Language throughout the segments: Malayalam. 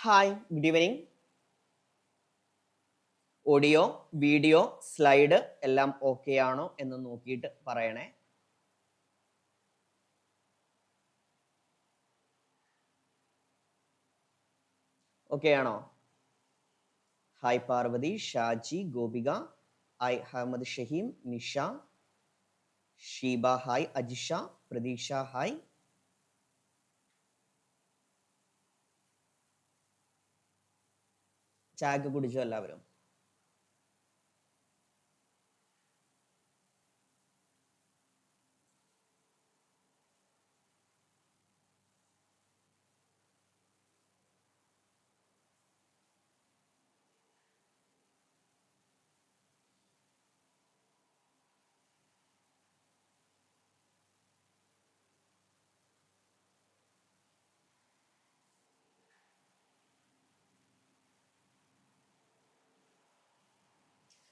Hi good evening audio video slide എല്ലാം ഓക്കെ ആണോ എന്ന് നോക്കിയിട്ട് പറയണേ. ഓക്കെ ആണോ? Hi Parvathy Shaji Gopika I Ahmed Shaheem Nisha Sheeba hi Ajisha Prateeksha hi ചായ കുടിച്ചു എല്ലാവരും.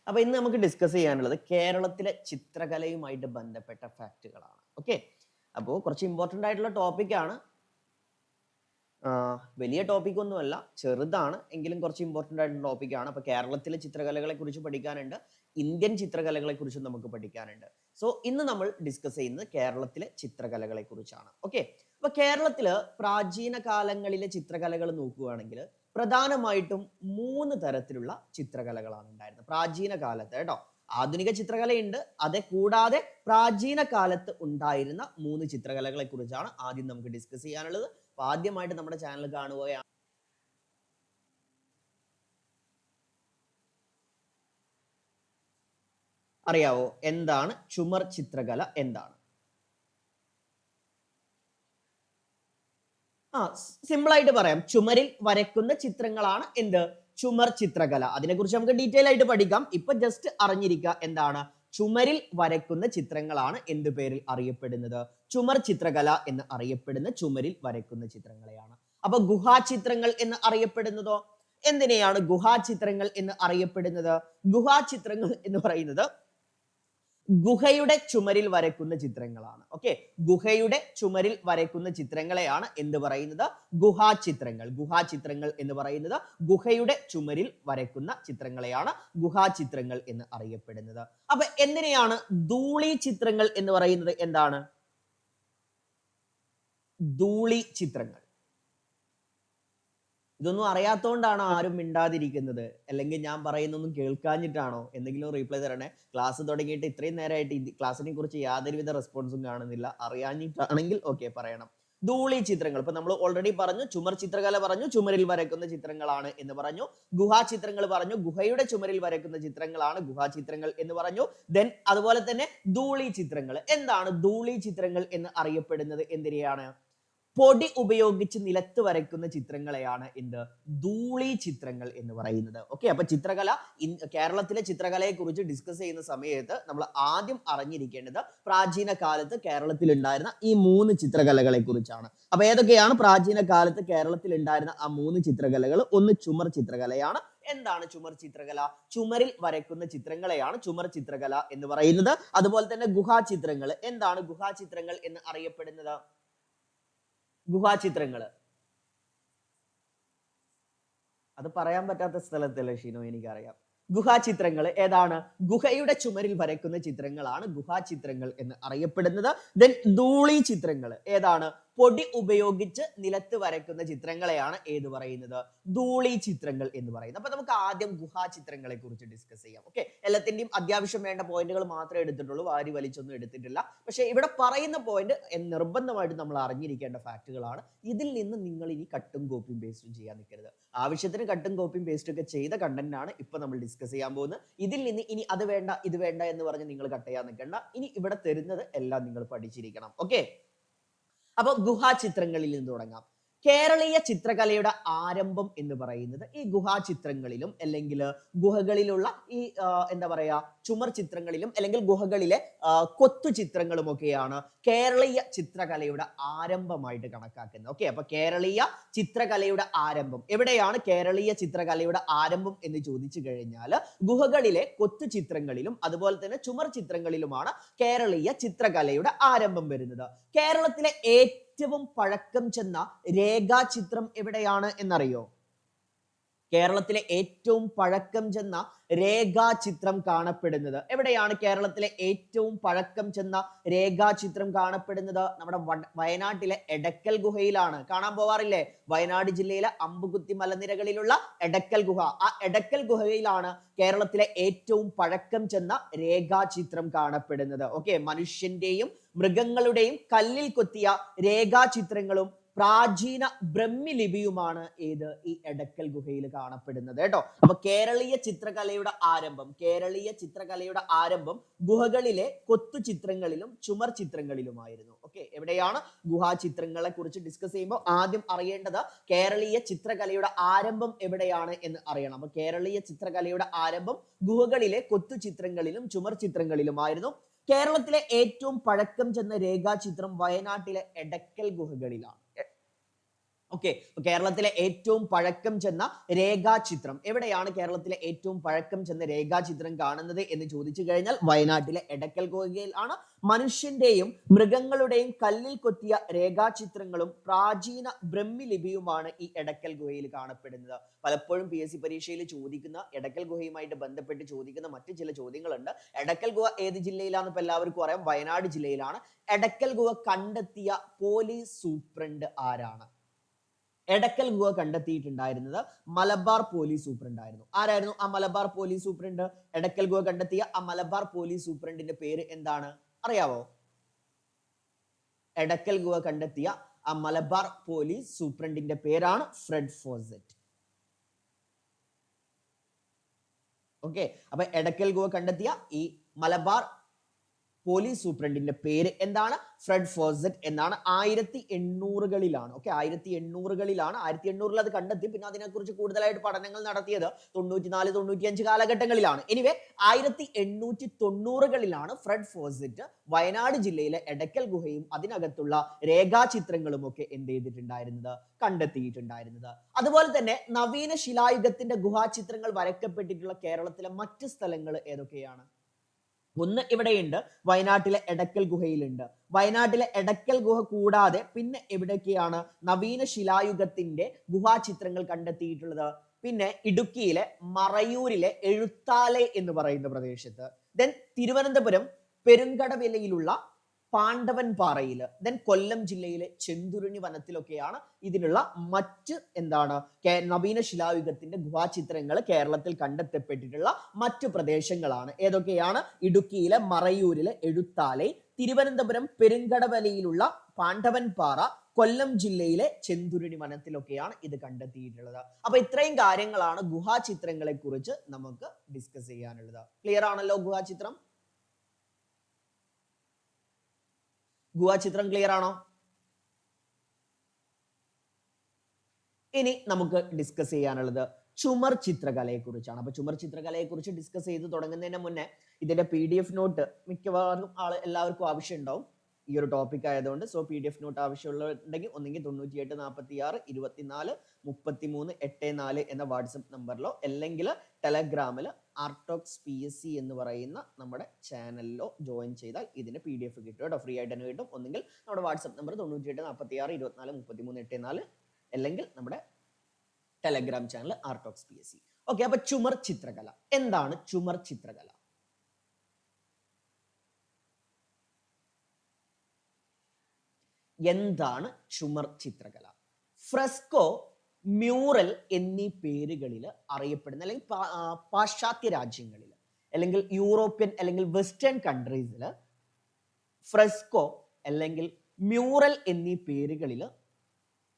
അപ്പൊ ഇന്ന് നമുക്ക് ഡിസ്കസ് ചെയ്യാനുള്ളത് കേരളത്തിലെ ചിത്രകലയുമായിട്ട് ബന്ധപ്പെട്ട ഫാക്റ്റുകളാണ് ഓക്കെ അപ്പോൾ കുറച്ച് ഇമ്പോർട്ടന്റ് ആയിട്ടുള്ള ടോപ്പിക്കാണ് വലിയ ടോപ്പിക് ഒന്നുമല്ല ചെറുതാണ് എങ്കിലും കുറച്ച് ഇമ്പോർട്ടന്റ് ആയിട്ടുള്ള ടോപ്പിക്കാണ് അപ്പോൾ കേരളത്തിലെ ചിത്രകലകളെ കുറിച്ച് പഠിക്കാനുണ്ട് ഇന്ത്യൻ ചിത്രകലകളെ കുറിച്ചും നമുക്ക് പഠിക്കാനുണ്ട്. സോ ഇന്ന് നമ്മൾ ഡിസ്കസ് ചെയ്യുന്നത് കേരളത്തിലെ ചിത്രകലകളെ കുറിച്ചാണ്. ഓക്കെ അപ്പൊ കേരളത്തിൽ പ്രാചീന കാലങ്ങളിലെ ചിത്രകലകൾ നോക്കുകയാണെങ്കിൽ പ്രധാനമായിട്ടും മൂന്ന് തരത്തിലുള്ള ചിത്രകലകളാണ് ഉണ്ടായിരുന്നത്. പ്രാചീന കാലത്ത് കേട്ടോ. ആധുനിക ചിത്രകലയുണ്ട്. അതേ കൂടാതെ പ്രാചീന കാലത്ത് ഉണ്ടായിരുന്ന മൂന്ന് ചിത്രകലകളെ കുറിച്ചാണ് ആദ്യം നമുക്ക് ഡിസ്കസ് ചെയ്യാനുള്ളത്. അപ്പൊ ആദ്യമായിട്ട് നമ്മുടെ ചാനൽ കാണുകയാണ്. അറിയാവോ? എന്താണ് ചുമർ ചിത്രകല? എന്താണ്? ആ സിമ്പിൾ ആയിട്ട് പറയാം. ചുമരിൽ വരയ്ക്കുന്ന ചിത്രങ്ങളാണ് എന്ത്? ചുമർ ചിത്രകല. അതിനെക്കുറിച്ച് നമുക്ക് ഡീറ്റെയിൽ ആയിട്ട് പഠിക്കാം. ഇപ്പൊ ജസ്റ്റ് അറിഞ്ഞിരിക്കുക എന്താണ്? ചുമരിൽ വരയ്ക്കുന്ന ചിത്രങ്ങളാണ് എന്ത് പേരിൽ അറിയപ്പെടുന്നത്? ചുമർ ചിത്രകല എന്ന് അറിയപ്പെടുന്ന ചുമരിൽ വരയ്ക്കുന്ന ചിത്രങ്ങളെയാണ്. അപ്പൊ ഗുഹാചിത്രങ്ങൾ എന്ന് അറിയപ്പെടുന്നതോ? എന്തിനെയാണ് ഗുഹാചിത്രങ്ങൾ എന്ന് അറിയപ്പെടുന്നത്? ഗുഹാചിത്രങ്ങൾ എന്ന് പറയുന്നത് ഗുഹയുടെ ചുമരിൽ വരയ്ക്കുന്ന ചിത്രങ്ങളാണ്. ഓക്കെ ഗുഹയുടെ ചുമരിൽ വരയ്ക്കുന്ന ചിത്രങ്ങളെയാണ് എന്ത് പറയുന്നത്? ഗുഹാചിത്രങ്ങൾ. ഗുഹാചിത്രങ്ങൾ എന്ന് പറയുന്നത് ഗുഹയുടെ ചുമരിൽ വരയ്ക്കുന്ന ചിത്രങ്ങളെയാണ് ഗുഹാചിത്രങ്ങൾ എന്ന് അറിയപ്പെടുന്നത്. അപ്പൊ എന്തിനെയാണ് ധൂളി ചിത്രങ്ങൾ എന്ന് പറയുന്നത്? എന്താണ്? ധൂളി ചിത്രങ്ങൾ. ഇതൊന്നും അറിയാത്തോണ്ടാണോ ആരും മിണ്ടാതിരിക്കുന്നത്. അല്ലെങ്കിൽ ഞാൻ പറയുന്നൊന്നും കേൾക്കാഞ്ഞിട്ടാണോ? എന്തെങ്കിലും റീപ്ലൈ തരണേ. ക്ലാസ് തുടങ്ങിയിട്ട് ഇത്രയും നേരമായിട്ട് ക്ലാസ്സിനെ കുറിച്ച് യാതൊരുവിധ റെസ്പോൺസും കാണുന്നില്ല. അറിയാഞ്ഞിട്ടാണെങ്കിൽ ഓക്കെ പറയണം. ധൂളി ചിത്രങ്ങൾ. ഇപ്പൊ നമ്മൾ ഓൾറെഡി പറഞ്ഞു ചുമർ ചിത്രകല പറഞ്ഞു ചുമരിൽ വരയ്ക്കുന്ന ചിത്രങ്ങളാണ് എന്ന് പറഞ്ഞു. ഗുഹാ ചിത്രങ്ങൾ പറഞ്ഞു ഗുഹയുടെ ചുമരിൽ വരയ്ക്കുന്ന ചിത്രങ്ങളാണ് ഗുഹാ ചിത്രങ്ങൾ എന്ന് പറഞ്ഞു. ദെൻ അതുപോലെ തന്നെ ധൂളി ചിത്രങ്ങൾ. എന്താണ് ധൂളി ചിത്രങ്ങൾ എന്ന് അറിയപ്പെടുന്നത്? എന്തിനെയാണ്? പൊടി ഉപയോഗിച്ച് നിലത്ത് വരയ്ക്കുന്ന ചിത്രങ്ങളെയാണ് എന്ത്? ധൂളി ചിത്രങ്ങൾ എന്ന് പറയുന്നത്. ഓക്കെ അപ്പൊ ചിത്രകല കേരളത്തിലെ ചിത്രകലയെ കുറിച്ച് ഡിസ്കസ് ചെയ്യുന്ന സമയത്ത് നമ്മൾ ആദ്യം അറിഞ്ഞിരിക്കേണ്ടത് പ്രാചീന കാലത്ത് കേരളത്തിൽ ഉണ്ടായിരുന്ന ഈ മൂന്ന് ചിത്രകലകളെ കുറിച്ചാണ് അപ്പൊ ഏതൊക്കെയാണ് പ്രാചീന കാലത്ത് കേരളത്തിൽ ഉണ്ടായിരുന്ന ആ മൂന്ന് ചിത്രകലകൾ? ഒന്ന് ചുമർ ചിത്രകലയാണ്. എന്താണ് ചുമർ ചിത്രകല? ചുമരിൽ വരയ്ക്കുന്ന ചിത്രങ്ങളെയാണ് ചുമർ ചിത്രകല എന്ന് പറയുന്നത്. അതുപോലെ തന്നെ ഗുഹാചിത്രങ്ങൾ എന്താണ് ഗുഹാചിത്രങ്ങൾ എന്ന് അറിയപ്പെടുന്നത്? ഗുഹാചിത്രങ്ങൾ അത് പറയാൻ പറ്റാത്ത സ്ഥലത്തല്ലേ ഷീനോ എനിക്കറിയാം. ഗുഹാചിത്രങ്ങൾ ഏതാണ്? ഗുഹയുടെ ചുമരിൽ വരയ്ക്കുന്ന ചിത്രങ്ങളാണ് ഗുഹാചിത്രങ്ങൾ എന്ന് അറിയപ്പെടുന്നത്. ദെൻ ധൂളി ചിത്രങ്ങൾ ഏതാണ്? പൊടി ഉപയോഗിച്ച് നിലത്ത് വരയ്ക്കുന്ന ചിത്രങ്ങളെയാണ് ഏത് പറയുന്നത്? ധൂളി ചിത്രങ്ങൾ എന്ന് പറയുന്നത്. അപ്പൊ നമുക്ക് ആദ്യം ഗുഹാചിത്രങ്ങളെ കുറിച്ച് ഡിസ്കസ് ചെയ്യാം. ഓക്കെ എല്ലാത്തിന്റെയും അത്യാവശ്യം വേണ്ട പോയിന്റുകൾ മാത്രമേ എടുത്തിട്ടുള്ളൂ. വാരി വലിച്ചൊന്നും എടുത്തിട്ടില്ല. പക്ഷെ ഇവിടെ പറയുന്ന പോയിന്റ് നിർബന്ധമായിട്ട് നമ്മൾ അറിഞ്ഞിരിക്കേണ്ട ഫാക്റ്റുകളാണ് ഇതിൽ നിന്ന് നിങ്ങൾ ഇനി കട്ടും കോപ്പിയും പേസ്റ്റും ചെയ്യാൻ നിൽക്കരുത്. ആവശ്യത്തിന് കട്ടും കോപ്പിയും പേസ്റ്റും ഒക്കെ ചെയ്ത കണ്ടന്റ് ആണ് ഇപ്പൊ നമ്മൾ ഡിസ്കസ് ചെയ്യാൻ പോകുന്നത്. ഇതിൽ നിന്ന് ഇനി അത് വേണ്ട ഇത് വേണ്ട എന്ന് പറഞ്ഞ് നിങ്ങൾ കട്ട് ചെയ്യാൻ നിൽക്കേണ്ട. ഇനി ഇവിടെ തരുന്നത് എല്ലാം നിങ്ങൾ പഠിച്ചിരിക്കണം. ഓക്കെ അപ്പൊ ഗുഹാചിത്രങ്ങളിൽ നിന്ന് തുടങ്ങാം. കേരളീയ ചിത്രകലയുടെ ആരംഭം എന്ന് പറയുന്നത് ഈ ഗുഹാചിത്രങ്ങളിലും അല്ലെങ്കിൽ ഗുഹകളിലുള്ള ഈ എന്താ പറയാ ചുമർ ചിത്രങ്ങളിലും അല്ലെങ്കിൽ ഗുഹകളിലെ കൊത്തു ചിത്രങ്ങളും ഒക്കെയാണ് കേരളീയ ചിത്രകലയുടെ ആരംഭമായിട്ട് കണക്കാക്കുന്നത്. ഓക്കെ അപ്പൊ കേരളീയ ചിത്രകലയുടെ ആരംഭം. എവിടെയാണ് കേരളീയ ചിത്രകലയുടെ ആരംഭം എന്ന് ചോദിച്ചു കഴിഞ്ഞാൽ ഗുഹകളിലെ കൊത്തു ചിത്രങ്ങളിലും അതുപോലെ തന്നെ ചുമർ ചിത്രങ്ങളിലുമാണ് കേരളീയ ചിത്രകലയുടെ ആരംഭം വരുന്നത്. കേരളത്തിലെ ഏറ്റവും പഴക്കം ചെന്ന രേഖാചിത്രം എവിടെയാണ് എന്നറിയോ? കേരളത്തിലെ ഏറ്റവും പഴക്കം ചെന്ന രേഖാചിത്രം കാണപ്പെടുന്നത്. എവിടെയാണ് കേരളത്തിലെ ഏറ്റവും പഴക്കം ചെന്ന രേഖാചിത്രം കാണപ്പെടുന്നത്? നമ്മുടെ വയനാട്ടിലെ എടക്കൽ ഗുഹയിലാണ്. കാണാൻ പോവാറില്ലേ? വയനാട് ജില്ലയിലെ അമ്പുകുത്തി മലനിരകളിലുള്ള എടക്കൽ ഗുഹ. ആ എടക്കൽ ഗുഹയിലാണ് കേരളത്തിലെ ഏറ്റവും പഴക്കം ചെന്ന രേഖാചിത്രം കാണപ്പെടുന്നത്. ഓക്കെ? മനുഷ്യന്റെയും മൃഗങ്ങളുടെയും കല്ലിൽ കൊത്തിയ രേഖാചിത്രങ്ങളും പ്രാചീന ബ്രഹ്മി ലിപിയുമാണ് ഏത്? ഈ എടക്കൽ ഗുഹയിൽ കാണപ്പെടുന്നത് കേട്ടോ. അപ്പൊ കേരളീയ ചിത്രകലയുടെ ആരംഭം കേരളീയ ചിത്രകലയുടെ ആരംഭം ഗുഹകളിലെ കൊത്തു ചിത്രങ്ങളിലും ചുമർ ചിത്രങ്ങളിലുമായിരുന്നു. ഓക്കെ എവിടെയാണ്? ഗുഹാചിത്രങ്ങളെ കുറിച്ച് ഡിസ്കസ് ചെയ്യുമ്പോൾ ആദ്യം അറിയേണ്ടത് കേരളീയ ചിത്രകലയുടെ ആരംഭം എവിടെയാണ് എന്ന് അറിയണം. അപ്പൊ കേരളീയ ചിത്രകലയുടെ ആരംഭം ഗുഹകളിലെ കൊത്തു ചിത്രങ്ങളിലും ചുമർ ചിത്രങ്ങളിലുമായിരുന്നു. കേരളത്തിലെ ഏറ്റവും പഴക്കം ചെന്ന രേഖാചിത്രം വയനാട്ടിലെ എടക്കൽ ഗുഹകളിലാണ്. ഓക്കെ കേരളത്തിലെ ഏറ്റവും പഴക്കം ചെന്ന രേഖാചിത്രം. എവിടെയാണ് കേരളത്തിലെ ഏറ്റവും പഴക്കം ചെന്ന രേഖാചിത്രം കാണുന്നത് എന്ന് ചോദിച്ചു കഴിഞ്ഞാൽ വയനാട്ടിലെ എടക്കൽ ഗുഹയിലാണ് മനുഷ്യന്റെയും മൃഗങ്ങളുടെയും കല്ലിൽ കൊത്തിയ രേഖാചിത്രങ്ങളും പ്രാചീന ബ്രഹ്മി ലിപിയുമാണ് ഈ എടക്കൽ ഗുഹയിൽ കാണപ്പെടുന്നത്. പലപ്പോഴും പി എസ് സി പരീക്ഷയിൽ ചോദിക്കുന്ന എടക്കൽ ഗുഹയുമായിട്ട് ബന്ധപ്പെട്ട് ചോദിക്കുന്ന മറ്റു ചില ചോദ്യങ്ങളുണ്ട്. എടക്കൽ ഗുഹ ഏത് ജില്ലയിലാണെന്ന് ഇപ്പൊ എല്ലാവർക്കും അറിയാം. വയനാട് ജില്ലയിലാണ്. എടക്കൽ ഗുഹ കണ്ടെത്തിയ പോലീസ് സൂപ്രണ്ട് ആരാണ്? എടക്കൽ ഗുഹ കണ്ടെത്തിയിട്ടുണ്ടായിരുന്നത് മലബാർ പോലീസ് സൂപ്രണ്ടായിരുന്നു ആരായിരുന്നു? ആ മലബാർ പോലീസ് സൂപ്രണ്ട് എടക്കൽ ഗുഹ കണ്ടെത്തിയ ആ മലബാർ പോലീസ് സൂപ്രണ്ടിന്റെ പേര് എന്താണ്? അറിയാവോ? എടക്കൽ ഗുഹ കണ്ടെത്തിയ ആ മലബാർ പോലീസ് സൂപ്രണ്ടിന്റെ പേരാണ് ഫ്രെഡ് ഫോസറ്റ്. ഓക്കെ. അപ്പൊ എടക്കൽ ഗുഹ കണ്ടെത്തിയ ഈ മലബാർ പോലീസ് സൂപ്രണ്ടിന്റെ പേര് എന്താണ്? ഫ്രെഡ് ഫോസറ്റ് എന്നാണ്. ആയിരത്തി എണ്ണൂറുകളിലാണ് ഓക്കെ ആയിരത്തി എണ്ണൂറുകളിലാണ് ആയിരത്തി എണ്ണൂറിൽ അത് കണ്ടെത്തി. പിന്നെ അതിനെക്കുറിച്ച് കൂടുതലായിട്ട് പഠനങ്ങൾ നടത്തിയത് തൊണ്ണൂറ്റിനാല് തൊണ്ണൂറ്റിയഞ്ച് കാലഘട്ടങ്ങളിലാണ്. എനിവേ ആയിരത്തി എണ്ണൂറ്റി തൊണ്ണൂറുകളിലാണ് ഫ്രെഡ് ഫോസറ്റ് വയനാട് ജില്ലയിലെ എടക്കൽ ഗുഹയും അതിനകത്തുള്ള രേഖാചിത്രങ്ങളും ഒക്കെ എന്ത് ചെയ്തിട്ടുണ്ടായിരുന്നത്? കണ്ടെത്തിയിട്ടുണ്ടായിരുന്നത്. അതുപോലെ തന്നെ നവീന ശിലായുഗത്തിന്റെ ഗുഹാചിത്രങ്ങൾ വരയ്ക്കപ്പെട്ടിട്ടുള്ള കേരളത്തിലെ മറ്റ് സ്ഥലങ്ങൾ ഏതൊക്കെയാണ്? ഒന്ന് ഇവിടെയുണ്ട്. വയനാട്ടിലെ എടക്കൽ ഗുഹയിലുണ്ട്. വയനാട്ടിലെ എടക്കൽ ഗുഹ കൂടാതെ പിന്നെ എവിടെയൊക്കെയാണ് നവീന ശിലായുഗത്തിന്റെ ഗുഹാചിത്രങ്ങൾ കണ്ടെത്തിയിട്ടുള്ളത്? പിന്നെ ഇടുക്കിയിലെ മറയൂരിലെ എഴുത്താലെ എന്ന് പറയുന്ന പ്രദേശത്ത്. ദെൻ തിരുവനന്തപുരം പെരുങ്കടവിലയിലുള്ള പാണ്ഡവൻ പാറയിൽ ദെൻ കൊല്ലം ജില്ലയിലെ ചെന്തുരുണി വനത്തിലൊക്കെയാണ് ഇതിനുള്ള മറ്റ് എന്താണ് നവീന ശിലായുഗത്തിന്റെ ഗുഹാചിത്രങ്ങൾ കേരളത്തിൽ കണ്ടെത്തപ്പെട്ടിട്ടുള്ള മറ്റ് പ്രദേശങ്ങളാണ്. ഏതൊക്കെയാണ്? ഇടുക്കിയിലെ മറയൂരിലെ എഴുത്താലൈ തിരുവനന്തപുരം പെരുങ്കടവലയിലുള്ള പാണ്ഡവൻ പാറ കൊല്ലം ജില്ലയിലെ ചെന്തുരുണി വനത്തിലൊക്കെയാണ് ഇത് കണ്ടെത്തിയിട്ടുള്ളത്. അപ്പൊ ഇത്രയും കാര്യങ്ങളാണ് ഗുഹാചിത്രങ്ങളെ കുറിച്ച് നമുക്ക് ഡിസ്കസ് ചെയ്യാനുള്ളത്. ക്ലിയർ ആണല്ലോ ഗുഹാചിത്രം? ഗുഹ ചിത്രം ക്ലിയർ ആണോ? ഇനി നമുക്ക് ഡിസ്കസ് ചെയ്യാനുള്ളത് ചുമർ ചിത്രകലയെ കുറിച്ചാണ് അപ്പൊ ചുമർ ചിത്രകലയെ കുറിച്ച് ഡിസ്കസ് ചെയ്ത് തുടങ്ങുന്നതിന് മുന്നേ ഇതിന്റെ പി ഡി എഫ് നോട്ട് മിക്കവാറും ആൾ എല്ലാവർക്കും ആവശ്യം ഉണ്ടാവും ഈ ഒരു ടോപ്പിക് ആയതുകൊണ്ട് so P D F note ആവശ്യമുള്ളതുണ്ടെങ്കിൽ ഒന്നെങ്കിൽ തൊണ്ണൂറ്റി എട്ട് നാൽപ്പത്തി ആറ് ഇരുപത്തിനാല് മുപ്പത്തി മൂന്ന് എട്ട് നാല് എന്ന വാട്സപ്പ് നമ്പറിലോ അല്ലെങ്കിൽ ടെലഗ്രാമിൽ ആർട്ടോക്സ് പി എസ് സി എന്ന് പറയുന്ന നമ്മുടെ ചാനലിലോ ജോയിൻ ചെയ്താൽ ഇതിന് പി ഡി എഫ് കിട്ടും കേട്ടോ. ഫ്രീ ആയിട്ട് തന്നെ കിട്ടും. ഒന്നെങ്കിൽ നമ്മുടെ വാട്സപ്പ് നമ്പർ തൊണ്ണൂറ്റി എട്ട് നാൽപ്പത്തി ആറ് ഇരുപത്തിനാല് മുപ്പത്തി മൂന്ന് എട്ട് നാല് അല്ലെങ്കിൽ നമ്മുടെ Telegram channel Artox P S C okay അപ്പൊ ചുമർ ചിത്രകല. എന്താണ് ചുമർ ചിത്രകല? എന്താണ് ചുമർ ചിത്രകല? ഫ്രെസ്കോ മ്യൂറൽ എന്നീ പേരുകളിൽ അറിയപ്പെടുന്ന അല്ലെങ്കിൽ പാശ്ചാത്യ രാജ്യങ്ങളിൽ അല്ലെങ്കിൽ യൂറോപ്യൻ അല്ലെങ്കിൽ വെസ്റ്റേൺ കൺട്രീസിൽ ഫ്രെസ്കോ അല്ലെങ്കിൽ മ്യൂറൽ എന്നീ പേരുകളിൽ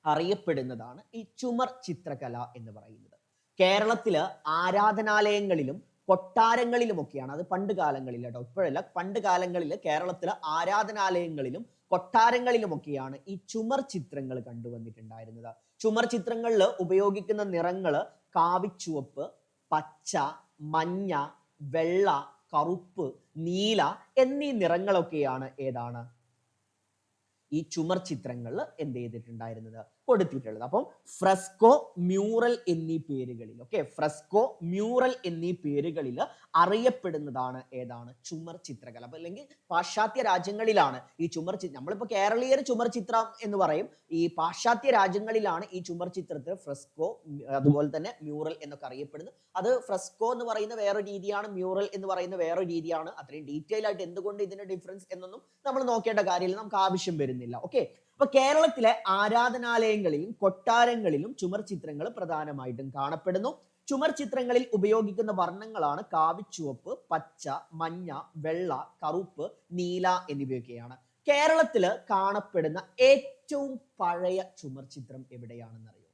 അറിയപ്പെടുന്നതാണ് ഈ ചുമർ ചിത്രകല എന്ന് പറയുന്നത്. കേരളത്തിൽ ആരാധനാലയങ്ങളിലും കൊട്ടാരങ്ങളിലുമൊക്കെയാണ്. അത് പണ്ട് കാലങ്ങളിൽ കേട്ടോ ഇപ്പോഴല്ല. പണ്ട് കാലങ്ങളിൽ കേരളത്തിലെ ആരാധനാലയങ്ങളിലും കൊട്ടാരങ്ങളിലുമൊക്കെയാണ് ഈ ചുമർ ചിത്രങ്ങൾ കണ്ടുവന്നിട്ടുണ്ടായിരുന്നത്. ചുമർ ചിത്രങ്ങളിൽ ഉപയോഗിക്കുന്ന നിറങ്ങൾ കാവിച്ചുവപ്പ് പച്ച മഞ്ഞ വെള്ള കറുപ്പ് നീല എന്നീ നിറങ്ങളൊക്കെയാണ് ഏതാണ്? ഈ ചുമർ ചിത്രങ്ങളിൽ എന്ത് ചെയ്തിട്ടുണ്ടായിരുന്നത്? കൊടുത്തിട്ടുള്ളത് അപ്പം ഫ്രസ്കോ മ്യൂറൽ എന്നീ പേരുകളിൽ ഓക്കെ ഫ്രസ്കോ മ്യൂറൽ എന്നീ പേരുകളിൽ അറിയപ്പെടുന്നതാണ് ഏതാണ്? ചുമർ ചിത്രകല. അപ്പൊ അല്ലെങ്കിൽ പാശ്ചാത്യ രാജ്യങ്ങളിലാണ് ഈ ചുമർ ചി നമ്മളിപ്പോ കേരളീയർ ചുമർ ചിത്രം എന്ന് പറയും. ഈ പാശ്ചാത്യ രാജ്യങ്ങളിലാണ് ഈ ചുമർ ചിത്രത്തിൽ ഫ്രസ്കോ അതുപോലെ തന്നെ മ്യൂറൽ എന്നൊക്കെ അറിയപ്പെടുന്നത്. അത് ഫ്രസ്കോ എന്ന് പറയുന്ന വേറെ രീതിയാണ് മ്യൂറൽ എന്ന് പറയുന്ന വേറെ രീതിയാണ്. അത്രയും ഡീറ്റെയിൽ ആയിട്ട് എന്തുകൊണ്ട് ഇതിന്റെ ഡിഫറൻസ് എന്നൊന്നും നമ്മൾ നോക്കേണ്ട കാര്യമില്ല. നമുക്ക് ആവശ്യം വരുന്നില്ല ഓക്കെ അപ്പൊ കേരളത്തിലെ ആരാധനാലയങ്ങളിലും കൊട്ടാരങ്ങളിലും ചുമർ ചിത്രങ്ങൾ പ്രധാനമായിട്ടും കാണപ്പെടുന്നു. ചുമർ ചിത്രങ്ങളിൽ ഉപയോഗിക്കുന്ന വർണങ്ങളാണ് കാവിച്ചുവപ്പ് പച്ച മഞ്ഞ വെള്ള കറുപ്പ് നീല എന്നിവയൊക്കെയാണ്. കേരളത്തിൽ കാണപ്പെടുന്ന ഏറ്റവും പഴയ ചുമർ ചിത്രം എവിടെയാണെന്ന് അറിയോ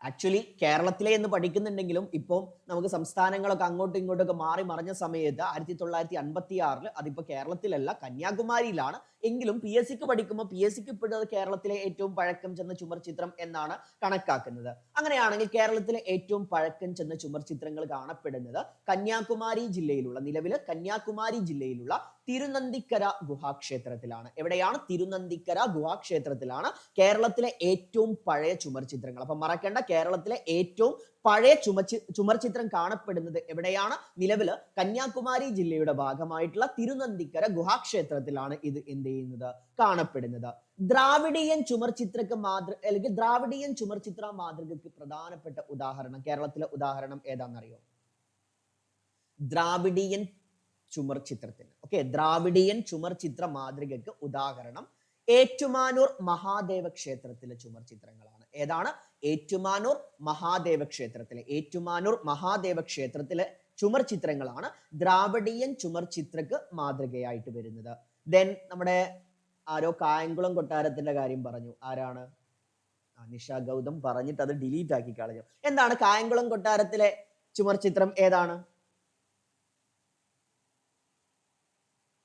ആക്ച്വലി കേരളത്തിലെ എന്ന് പഠിക്കുന്നുണ്ടെങ്കിലും ഇപ്പം നമുക്ക് സംസ്ഥാനങ്ങളൊക്കെ അങ്ങോട്ടും ഇങ്ങോട്ടൊക്കെ മാറി മറിഞ്ഞ സമയത്ത് ആയിരത്തി തൊള്ളായിരത്തി അൻപത്തി ആറിൽ അതിപ്പോ കേരളത്തിലല്ല കന്യാകുമാരിയിലാണ് എങ്കിലും പി എസ് സിക്ക് പഠിക്കുമ്പോൾ പി എസ് സിക്ക് ഇപ്പോഴത് കേരളത്തിലെ ഏറ്റവും പഴക്കം ചെന്ന ചുമർ ചിത്രം എന്നാണ് കണക്കാക്കുന്നത്. അങ്ങനെയാണെങ്കിൽ കേരളത്തിലെ ഏറ്റവും പഴക്കം ചെന്ന ചുമർ ചിത്രങ്ങൾ കാണപ്പെടുന്നത് കന്യാകുമാരി ജില്ലയിലുള്ള നിലവിൽ കന്യാകുമാരി ജില്ലയിലുള്ള തിരുനന്ദിക്കര ഗുഹാക്ഷേത്രത്തിലാണ്. എവിടെയാണ് തിരുനന്ദിക്കര ഗുഹാക്ഷേത്രത്തിലാണ് കേരളത്തിലെ ഏറ്റവും പഴയ ചുമർ ചിത്രങ്ങൾ? അപ്പൊ മറക്കേണ്ട കേരളത്തിലെ ഏറ്റവും പഴയ ചുമച്ചി ചുമർചിത്രം കാണപ്പെടുന്നത് എവിടെയാണ്? നിലവിൽ കന്യാകുമാരി ജില്ലയുടെ ഭാഗമായിട്ടുള്ള തിരുനന്ദിക്കര ഗുഹാക്ഷേത്രത്തിലാണ് ഇത് എന്ത് ചെയ്യുന്നത്? കാണപ്പെടുന്നത്. ദ്രാവിഡിയൻ ചുമർ ചിത്രക്ക് മാതൃ അല്ലെങ്കിൽ ദ്രാവിഡിയൻ ചുമർ ചിത്ര മാതൃകക്ക് പ്രധാനപ്പെട്ട ഉദാഹരണം കേരളത്തിലെ ഉദാഹരണം ഏതാണെന്നറിയോ? ദ്രാവിഡിയൻ ചുമർ ചിത്രത്തിന്. ഓക്കെ ദ്രാവിഡിയൻ ചുമർ ചിത്ര മാതൃകക്ക് ഉദാഹരണം. ഏറ്റുമാനൂർ മഹാദേവ ക്ഷേത്രത്തിലെ ചുമർ ചിത്രങ്ങളാണ്. ഏതാണ്? ഏറ്റുമാനൂർ മഹാദേവ ക്ഷേത്രത്തിലെ ഏറ്റുമാനൂർ മഹാദേവ ക്ഷേത്രത്തിലെ ചുമർ ചിത്രങ്ങളാണ് ദ്രാവിഡിയൻ ചുമർ ചിത്രക്ക് മാതൃകയായിട്ട് വരുന്നത്. ദെൻ നമ്മുടെ ആരോ കായംകുളം കൊട്ടാരത്തിന്റെ കാര്യം പറഞ്ഞു. ആരാണ്? നിഷ ഗൗതം പറഞ്ഞിട്ട് അത് ഡിലീറ്റ് ആക്കി കളഞ്ഞു. എന്താണ് കായംകുളം കൊട്ടാരത്തിലെ ചുമർ ചിത്രം? ഏതാണ്?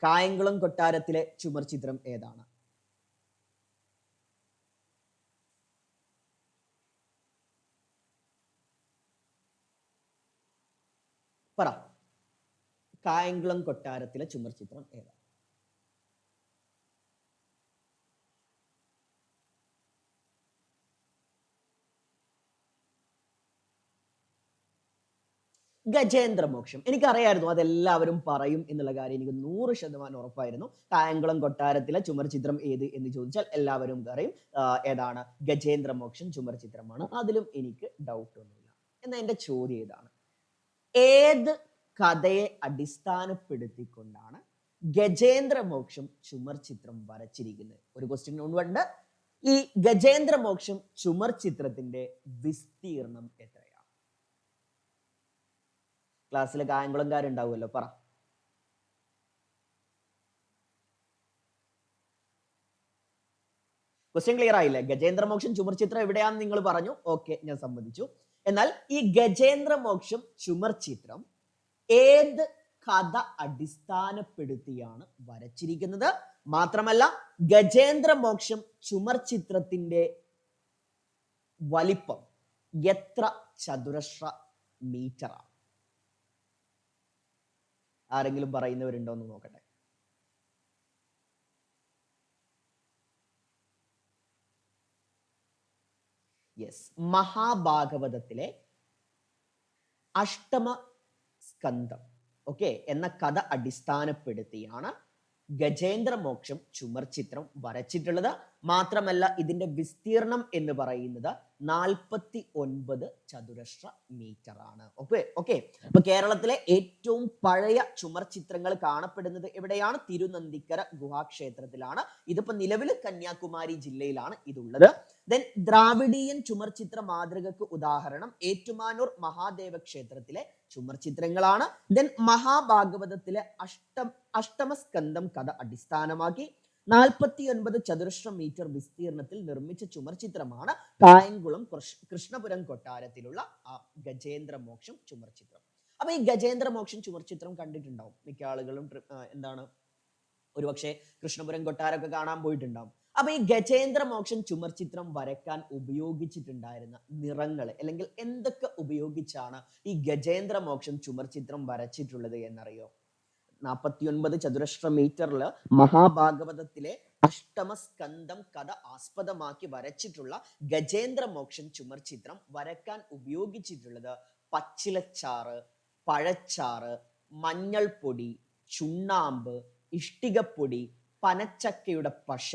കായംകുളം കൊട്ടാരത്തിലെ ചുമർ ചിത്രം ഏതാണ് പറ കായംകുളം കൊട്ടാരത്തിലെ ചുമർ ചിത്രം ഏതാണ്? ഗജേന്ദ്രമോക്ഷം എനിക്കറിയായിരുന്നു അതെല്ലാവരും പറയും എന്നുള്ള കാര്യം. എനിക്ക് നൂറ് ശതമാനം ഉറപ്പായിരുന്നു. കായംകുളം കൊട്ടാരത്തിലെ ചുമർ ചിത്രം ഏത് എന്ന് ചോദിച്ചാൽ എല്ലാവരും പറയും ഏതാണ്? ഗജേന്ദ്രമോക്ഷം ചുമർ ചിത്രമാണ്. അതിലും എനിക്ക് ഡൗട്ട് ഒന്നുമില്ല. എന്നാൽ എന്റെ ചോദ്യം ഇതാണ് ഏത് കഥയെ അടിസ്ഥാനപ്പെടുത്തിക്കൊണ്ടാണ് ഗജേന്ദ്രമോക്ഷം ചുമർ ചിത്രം വരച്ചിരിക്കുന്നത്. ഒരു ക്വസ്റ്റ്യൻ ഉണ്ട്. ഈ ഗജേന്ദ്രമോക്ഷം ചുമർ ചിത്രത്തിന്റെ വിസ്തീർണം എത്രയാണ്? ക്ലാസ്സിൽ കായംകുളംകാരുണ്ടാവുമല്ലോ പറ. ക്വസ്റ്റ്യൻ ക്ലിയർ ആയില്ലേ? ഗജേന്ദ്രമോക്ഷം ചുമർ ചിത്രം എവിടെയാണെന്ന് നിങ്ങൾ പറഞ്ഞു. ഓക്കെ ഞാൻ സമ്മതിച്ചു. എന്നാൽ ഈ ഗജേന്ദ്രമോക്ഷം ചുമർ ചിത്രം ഏത് കഥ അടിസ്ഥാനപ്പെടുത്തിയാണ് വരച്ചിരിക്കുന്നത്? മാത്രമല്ല ഗജേന്ദ്ര മോക്ഷം ചുമർ ചിത്രത്തിന്റെ വലിപ്പം എത്ര ചതുരശ്ര മീറ്റർ ആരെങ്കിലും പറയുന്നവരുണ്ടോ എന്ന് നോക്കട്ടെ. യെസ് മഹാഭാഗവതത്തിലെ അഷ്ടമ സ്കന്ധം. ഓക്കെ? എന്ന കഥ അടിസ്ഥാനപ്പെടുത്തിയാണ് ഗജേന്ദ്രമോക്ഷം ചുമർ ചിത്രം വരച്ചിട്ടുള്ളത്. മാത്രമല്ല ഇതിന്റെ വിസ്തീർണം എന്ന് പറയുന്നത് നാൽപ്പത്തി ഒൻപത് ചതുരശ്ര മീറ്റർ ആണ്. ഓക്കെ? ഓക്കെ? അപ്പൊ കേരളത്തിലെ ഏറ്റവും പഴയ ചുമർ ചിത്രങ്ങൾ കാണപ്പെടുന്നത് എവിടെയാണ്? തിരുനന്ദിക്കര ഗുഹാക്ഷേത്രത്തിലാണ്. ഇതിപ്പോ നിലവിൽ കന്യാകുമാരി ജില്ലയിലാണ് ഇതുള്ളത്. ദെൻ ദ്രാവിഡീയൻ ചുമർ ചിത്ര മാതൃകക്ക് ഉദാഹരണം ഏറ്റുമാനൂർ മഹാദേവ ക്ഷേത്രത്തിലെ ചുമർ ചിത്രങ്ങളാണ്. ദെൻ മഹാഭാഗവതത്തിലെ അഷ്ടം അഷ്ടമസ്കന്ധം കഥ അടിസ്ഥാനമാക്കി നാൽപ്പത്തി ഒൻപത് ചതുരശ്ര മീറ്റർ വിസ്തീർണത്തിൽ നിർമ്മിച്ച ചുമർ ചിത്രമാണ് കായംകുളം കൃഷ്ണപുരം കൊട്ടാരത്തിലുള്ള ആ ഗജേന്ദ്രമോക്ഷം ചുമർ ചിത്രം. അപ്പൊ ഈ ഗജേന്ദ്രമോക്ഷം ചുമർ ചിത്രം കണ്ടിട്ടുണ്ടാവും. മിക്ക ആളുകളും എന്താണ്? ഒരുപക്ഷെ കൃഷ്ണപുരം കൊട്ടാരമൊക്കെ കാണാൻ പോയിട്ടുണ്ടാവും. അപ്പൊ ഈ ഗജേന്ദ്രമോക്ഷം ചുമർ ചിത്രം വരയ്ക്കാൻ ഉപയോഗിച്ചിട്ടുണ്ടായിരുന്ന നിറങ്ങൾ അല്ലെങ്കിൽ എന്തൊക്കെ ഉപയോഗിച്ചാണ് ഈ ഗജേന്ദ്രമോക്ഷം ചുമർ ചിത്രം വരച്ചിട്ടുള്ളത് എന്നറിയോ? നാൽപ്പത്തിയൊൻപത് ചതുരശ്ര മീറ്ററിൽ മഹാഭാഗവതത്തിലെ അഷ്ടമസ്കന്ധം കഥ ആസ്പദമാക്കി വരച്ചിട്ടുള്ള ഗജേന്ദ്ര മോക്ഷൻ ചുമർ ചിത്രം വരക്കാൻ ഉപയോഗിച്ചിട്ടുള്ളത് പച്ചിലച്ചാറ് പഴച്ചാറ് മഞ്ഞൾപ്പൊടി ചുണ്ണാമ്പ് ഇഷ്ടികപ്പൊടി പനച്ചക്കയുടെ പശ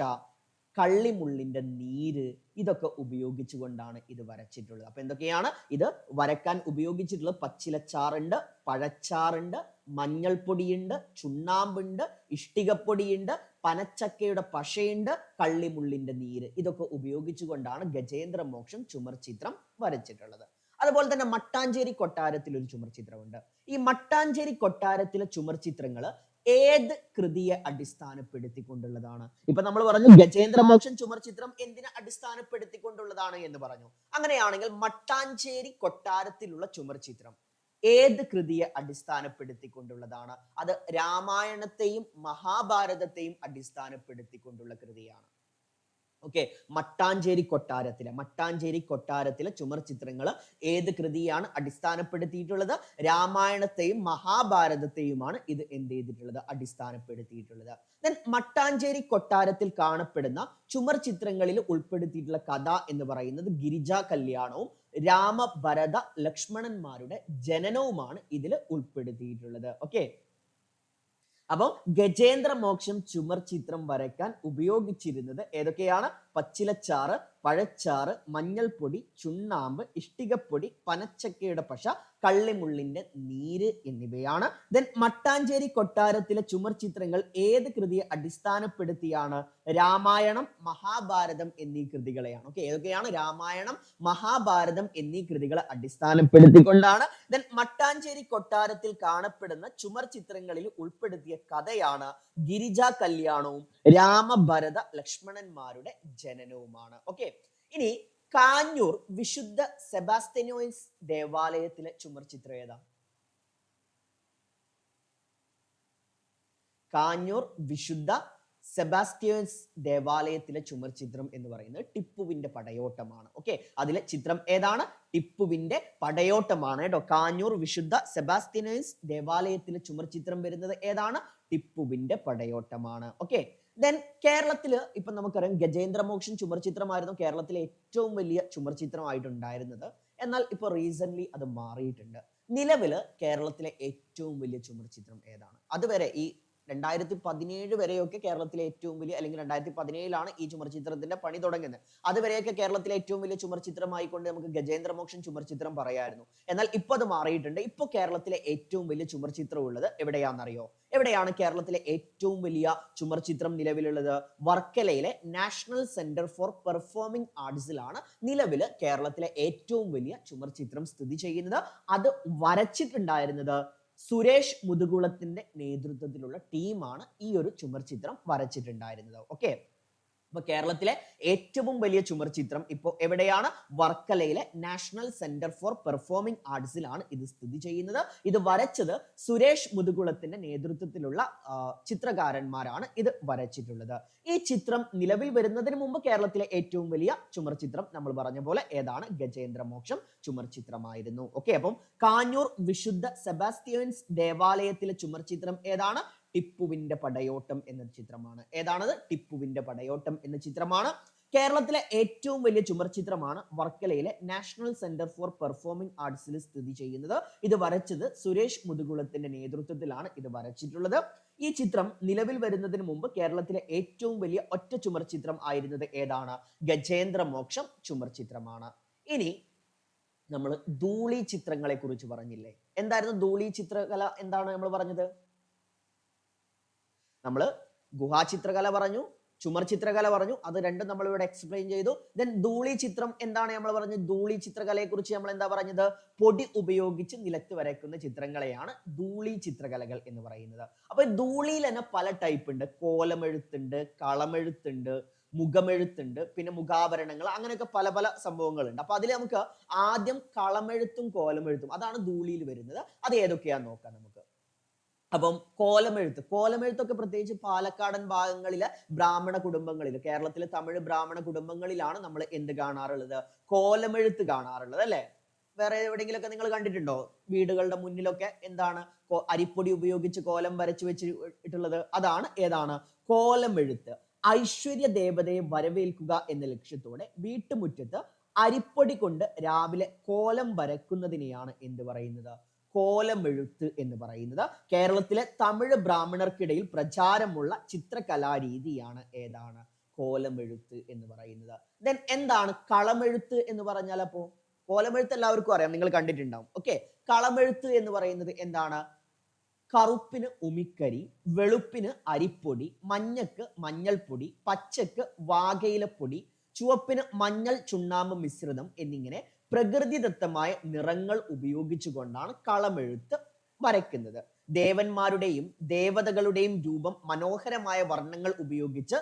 കള്ളിമുള്ളിന്റെ നീര് ഇതൊക്കെ ഉപയോഗിച്ചുകൊണ്ടാണ് ഇത് വരച്ചിട്ടുള്ളത്. അപ്പൊ എന്തൊക്കെയാണ്? ഇത് വരക്കാൻ ഉപയോഗിച്ചിട്ടുള്ളത് പച്ചിലച്ചാറുണ്ട് പഴച്ചാറുണ്ട് മഞ്ഞൾപ്പൊടിയുണ്ട് ചുണ്ണാമ്പുണ്ട് ഇഷ്ടികപ്പൊടിയുണ്ട് പനച്ചക്കയുടെ പശയുണ്ട് കള്ളിമുള്ളിന്റെ നീര്. ഇതൊക്കെ ഉപയോഗിച്ചുകൊണ്ടാണ് ഗജേന്ദ്ര മോക്ഷം ചുമർ ചിത്രം വരച്ചിട്ടുള്ളത്. അതുപോലെ തന്നെ മട്ടാഞ്ചേരി കൊട്ടാരത്തിൽ ഒരു ചുമർ ചിത്രമുണ്ട്. ഈ മട്ടാഞ്ചേരി കൊട്ടാരത്തിലെ ചുമർ ചിത്രങ്ങൾ ഏത് കൃതിയെ അടിസ്ഥാനപ്പെടുത്തിക്കൊണ്ടുള്ളതാണ്? ഇപ്പൊ നമ്മൾ പറഞ്ഞു ഗജേന്ദ്ര മോക്ഷൻ ചുമർ ചിത്രം എന്തിനെ അടിസ്ഥാനപ്പെടുത്തിക്കൊണ്ടുള്ളതാണ് എന്ന് പറഞ്ഞു. അങ്ങനെയാണെങ്കിൽ മട്ടാഞ്ചേരി കൊട്ടാരത്തിലുള്ള ചുമർ ചിത്രം ഏത് കൃതിയെ അടിസ്ഥാനപ്പെടുത്തിക്കൊണ്ടുള്ളതാണ്? അത് രാമായണത്തെയും മഹാഭാരതത്തെയും അടിസ്ഥാനപ്പെടുത്തിക്കൊണ്ടുള്ള കൃതിയാണ്. ഓക്കെ മട്ടാഞ്ചേരി കൊട്ടാരത്തിലെ മട്ടാഞ്ചേരി കൊട്ടാരത്തിലെ ചുമർ ചിത്രങ്ങൾ ഏത് കൃതിയാണ് അടിസ്ഥാനപ്പെടുത്തിയിട്ടുള്ളത്? രാമായണത്തെയും മഹാഭാരതത്തെയുമാണ് ഇത് എന്ത് ചെയ്തിട്ടുള്ളത് അടിസ്ഥാനപ്പെടുത്തിയിട്ടുള്ളത്. ദെൻ മട്ടാഞ്ചേരി കൊട്ടാരത്തിൽ കാണപ്പെടുന്ന ചുമർ ചിത്രങ്ങളിൽ ഉൾപ്പെടുത്തിയിട്ടുള്ള കഥ എന്ന് പറയുന്നത് ഗിരിജ കല്യാണവും രാമഭരത ലക്ഷ്മണന്മാരുടെ ജനനവുമാണ് ഇതിൽ ഉൾപ്പെടുത്തിയിട്ടുള്ളത്. ഓക്കെ അപ്പം ഗജേന്ദ്ര മോക്ഷം ചുമർ ചിത്രം വരയ്ക്കാൻ ഉപയോഗിച്ചിരുന്നത് ഏതൊക്കെയാണ്? പച്ചിലച്ചാറ് പഴച്ചാറ് മഞ്ഞൾപ്പൊടി ചുണ്ണാമ്പ് ഇഷ്ടികപ്പൊടി പനച്ചക്കയുടെ പശ കള്ളിമുള്ളിന്റെ നീര് എന്നിവയാണ്. ദെൻ മട്ടാഞ്ചേരി കൊട്ടാരത്തിലെ ചുമർ ചിത്രങ്ങൾ ഏത് കൃതിയെ അടിസ്ഥാനപ്പെടുത്തിയാണ്? രാമായണം മഹാഭാരതം എന്നീ കൃതികളെയാണ്. ഓക്കെ ഏതൊക്കെയാണ്? രാമായണം മഹാഭാരതം എന്നീ കൃതികളെ അടിസ്ഥാനപ്പെടുത്തിക്കൊണ്ടാണ്. ദെൻ മട്ടാഞ്ചേരി കൊട്ടാരത്തിൽ കാണപ്പെടുന്ന ചുമർ ചിത്രങ്ങളിൽ ഉൾപ്പെടുത്തിയ കഥയാണ് ഗിരിജ കല്യാണവും. രാമഭരത ലക്ഷ്മണന്മാരുടെ ജനനവുമാണ്. ഓക്കെ ഇനി കാഞ്ഞൂർ വിശുദ്ധ സെബാസ്തനോയിസ് ദേവാലയത്തിലെ ചുമർ ചിത്രം ഏതാ? കാഞ്ഞൂർ വിശുദ്ധ സെബാസ്റ്റ്യൻസ് ദേവാലയത്തിലെ ചുമർ ചിത്രം എന്ന് പറയുന്നത് ടിപ്പുവിന്റെ പടയോട്ടമാണ്. ഓക്കെ അതിലെ ചിത്രം ഏതാണ്? ടിപ്പുവിന്റെ പടയോട്ടമാണ് കേട്ടോ. കാഞ്ഞൂർ വിശുദ്ധ സെബാസ്റ്റിയൻസ് ദേവാലയത്തിലെ ചുമർ ചിത്രം വരുന്നത് ഏതാണ്? ടിപ്പുവിന്റെ പടയോട്ടമാണ്. ഓക്കെ ദെൻ കേരളത്തിൽ ഇപ്പം നമുക്കറിയാം ഗജേന്ദ്രമോക്ഷൻ ചുമർ ചിത്രമായിരുന്നു കേരളത്തിലെ ഏറ്റവും വലിയ ചുമർ ചിത്രമായിട്ടുണ്ടായിരുന്നത്. എന്നാൽ ഇപ്പൊ റീസെന്റ് അത് മാറിയിട്ടുണ്ട്. നിലവിൽ കേരളത്തിലെ ഏറ്റവും വലിയ ചുമർചിത്രം ഏതാണ്? അതുവരെ ഈ രണ്ടായിരത്തി പതിനേഴ് വരെയൊക്കെ കേരളത്തിലെ ഏറ്റവും വലിയ അല്ലെങ്കിൽ രണ്ടായിരത്തി പതിനേഴിലാണ് ഈ ചുമർചിത്രത്തിന്റെ പണി തുടങ്ങുന്നത്. അതുവരെയൊക്കെ കേരളത്തിലെ ഏറ്റവും വലിയ ചുമർ ചിത്രമായിക്കൊണ്ട് നമുക്ക് ഗജേന്ദ്രമോക്ഷൻ ചുമർചിത്രം പറയായിരുന്നു. എന്നാൽ ഇപ്പൊ അത് മാറിയിട്ടുണ്ട്. ഇപ്പൊ കേരളത്തിലെ ഏറ്റവും വലിയ ചുമർചിത്രം ഉള്ളത് എവിടെയാണെന്നറിയോ? എവിടെയാണ് കേരളത്തിലെ ഏറ്റവും വലിയ ചുമർചിത്രം നിലവിലുള്ളത്? വർക്കലയിലെ നാഷണൽ സെന്റർ ഫോർ പെർഫോമിംഗ് ആർട്സിലാണ് നിലവിൽ കേരളത്തിലെ ഏറ്റവും വലിയ ചുമർചിത്രം സ്ഥിതി ചെയ്യുന്നത്. അത് വരച്ചിട്ടുണ്ടായിരുന്നത് സുരേഷ് മുതുകുളത്തിന്റെ നേതൃത്വത്തിലുള്ള ടീമാണ് ഈ ഒരു ചുമർ ചിത്രം വരച്ചിട്ടുണ്ടായിരുന്നത്. ഓക്കെ അപ്പൊ കേരളത്തിലെ ഏറ്റവും വലിയ ചുമർ ചിത്രം ഇപ്പോൾ എവിടെയാണ്? വർക്കലയിലെ നാഷണൽ സെന്റർ ഫോർ പെർഫോമിംഗ് ആർട്സിലാണ് ഇത് സ്ഥിതി ചെയ്യുന്നത്. ഇത് വരച്ചത് സുരേഷ് മുതുകുളത്തിന്റെ നേതൃത്വത്തിലുള്ള ചിത്രകാരന്മാരാണ് ഇത് വരച്ചിട്ടുള്ളത്. ഈ ചിത്രം നിലവിൽ വരുന്നതിന് മുമ്പ് കേരളത്തിലെ ഏറ്റവും വലിയ ചുമർ ചിത്രം നമ്മൾ പറഞ്ഞ പോലെ ഏതാണ്? ഗജേന്ദ്രമോക്ഷം ചുമർ ചിത്രമായിരുന്നു. ഓക്കെ അപ്പം കാഞ്ഞൂർ വിശുദ്ധ സെബാസ്റ്റിയൻസ് ദേവാലയത്തിലെ ചുമർ ചിത്രം ഏതാണ്? ടിപ്പുവിന്റെ പടയോട്ടം എന്ന ചിത്രമാണ്. ഏതാണത്? ടിപ്പുവിന്റെ പടയോട്ടം എന്ന ചിത്രമാണ്. കേരളത്തിലെ ഏറ്റവും വലിയ ചുമർ ചിത്രമാണ് വർക്കലയിലെ നാഷണൽ സെന്റർ ഫോർ പെർഫോമിംഗ് ആർട്സിൽ സ്ഥിതി ചെയ്യുന്നത്. ഇത് വരച്ചത് സുരേഷ് മുതുകുളത്തിന്റെ നേതൃത്വത്തിലാണ് ഇത് വരച്ചിട്ടുള്ളത്. ഈ ചിത്രം നിലവിൽ വരുന്നതിന് മുമ്പ് കേരളത്തിലെ ഏറ്റവും വലിയ ഒറ്റ ചുമർ ചിത്രം ആയിരുന്നത് ഏതാണ്? ഗജേന്ദ്ര മോക്ഷം ചുമർ ചിത്രമാണ്. ഇനി നമ്മൾ ധൂളി ചിത്രങ്ങളെ കുറിച്ച് പറഞ്ഞില്ലേ? എന്തായിരുന്നു ധൂളി ചിത്രകല? എന്താണ് നമ്മൾ പറഞ്ഞത്? നമ്മൾ ഗുഹാചിത്രകല പറഞ്ഞു ചുമർ ചിത്രകല പറഞ്ഞു അത് രണ്ടും നമ്മൾ ഇവിടെ എക്സ്പ്ലെയിൻ ചെയ്തു. ദെൻ ധൂളി ചിത്രം എന്താണ് നമ്മൾ പറഞ്ഞത് ധൂളി ചിത്രകലയെ കുറിച്ച് നമ്മൾ എന്താ പറഞ്ഞത്? പൊടി ഉപയോഗിച്ച് നിലത്ത് വരയ്ക്കുന്ന ചിത്രങ്ങളെയാണ് ധൂളി ചിത്രകലകൾ എന്ന് പറയുന്നത്. അപ്പൊ ധൂളിയിൽ തന്നെ പല ടൈപ്പ് ഉണ്ട്. കോലമെഴുത്തുണ്ട് കളമെഴുത്തുണ്ട് മുഖമെഴുത്തുണ്ട് പിന്നെ മുഖാഭരണങ്ങൾ അങ്ങനെയൊക്കെ പല പല സംഭവങ്ങളുണ്ട്. അപ്പൊ അതിൽ നമുക്ക് ആദ്യം കളമെഴുത്തും കോലമെഴുത്തും അതാണ് ധൂളിയിൽ വരുന്നത്. അത് ഏതൊക്കെയാന്ന് നോക്കാം നമുക്ക്. അപ്പം കോലമെഴുത്ത്. കോലമെഴുത്തൊക്കെ പ്രത്യേകിച്ച് പാലക്കാടൻ ഭാഗങ്ങളിലെ ബ്രാഹ്മണ കുടുംബങ്ങളിൽ കേരളത്തിലെ തമിഴ് ബ്രാഹ്മണ കുടുംബങ്ങളിലാണ് നമ്മൾ എന്ത് കാണാറുള്ളത്? കോലമെഴുത്ത് കാണാറുള്ളത് അല്ലെ? വേറെ എവിടെയെങ്കിലുമൊക്കെ നിങ്ങൾ കണ്ടിട്ടുണ്ടോ? വീടുകളുടെ മുന്നിലൊക്കെ എന്താണ് അരിപ്പൊടി ഉപയോഗിച്ച് കോലം വരച്ചു വെച്ചിട്ടുള്ളത് അതാണ് ഏതാണ്? കോലമെഴുത്ത്. ഐശ്വര്യ ദേവതയെ വരവേൽക്കുക എന്ന ലക്ഷ്യത്തോടെ വീട്ടുമുറ്റത്ത് അരിപ്പൊടി കൊണ്ട് രാവിലെ കോലം വരക്കുന്നതിനെയാണ് എന്ത് പറയുന്നത്? കോലമെഴുത്ത് എന്ന് പറയുന്നത് കേരളത്തിലെ തമിഴ് ബ്രാഹ്മണർക്കിടയിൽ പ്രചാരമുള്ള ചിത്രകലാരീതിയാണ് ഏതാണ് കോലമെഴുത്ത് എന്ന് പറയുന്നത്. ദെൻ എന്താണ് കളമെഴുത്ത് എന്ന് പറഞ്ഞാൽ അപ്പോ? കോലമെഴുത്ത് എല്ലാവർക്കും അറിയാം നിങ്ങൾ കണ്ടിട്ടുണ്ടാവും. ഓക്കെ കളമെഴുത്ത് എന്ന് പറയുന്നത് എന്താണ്? കറുപ്പിന് ഉമിക്കരി വെളുപ്പിന് അരിപ്പൊടി മഞ്ഞക്ക് മഞ്ഞൾപ്പൊടി പച്ചക്ക് വാകയിലപ്പൊടി ചുവപ്പിന് മഞ്ഞൾ ചുണ്ണാമ്പ് മിശ്രിതം എന്നിങ്ങനെ പ്രകൃതിദത്തമായ നിറങ്ങൾ ഉപയോഗിച്ചുകൊണ്ടാണ് കളമെഴുത്ത് വരയ്ക്കുന്നത്. ദേവന്മാരുടെയും ദേവതകളുടെയും രൂപം മനോഹരമായ വർണങ്ങൾ ഉപയോഗിച്ച്